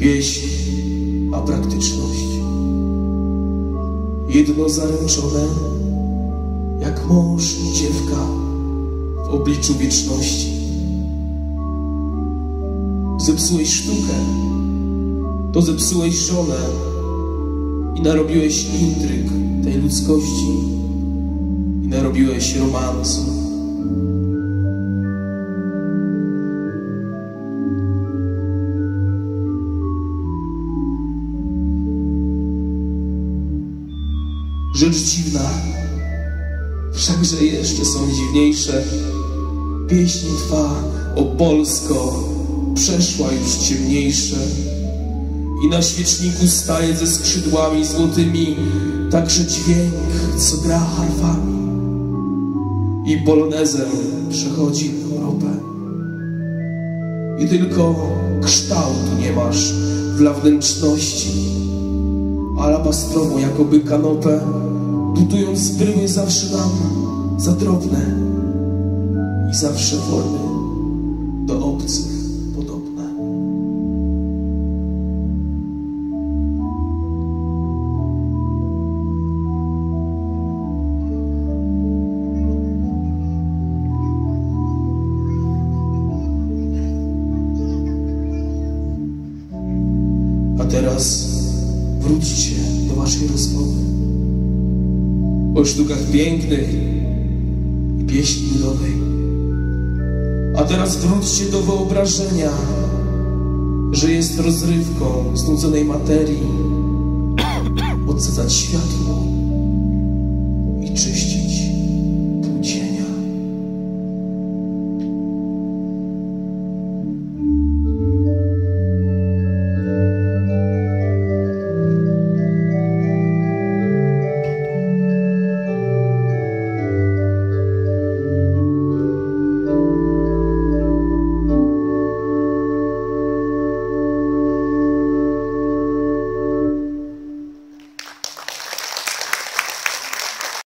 Pieśń, a praktyczność. Jedno zaręczone, jak mąż i dziewka w obliczu wieczności. Zepsułeś sztukę, to zepsułeś żonę i narobiłeś intryg tej ludzkości i narobiłeś romansu. Rzecz dziwna, wszakże jeszcze są dziwniejsze. Pieśń Twa, o Polsko, przeszła już ciemniejsze. I na świeczniku staje ze skrzydłami złotymi także dźwięk, co gra harfami. I polonezem przechodzi Europę. I tylko kształtu nie masz dla wnętrzności, alabastrową jakoby kanopę, budując bryły zawsze nam za drobne i zawsze formy do obcych podobne. A teraz wróćcie do waszej rozmowy o sztukach pięknych i pieśni ludowej. A teraz wróćcie do wyobrażenia, że jest rozrywką znudzonej materii odsadzać światło i czyścić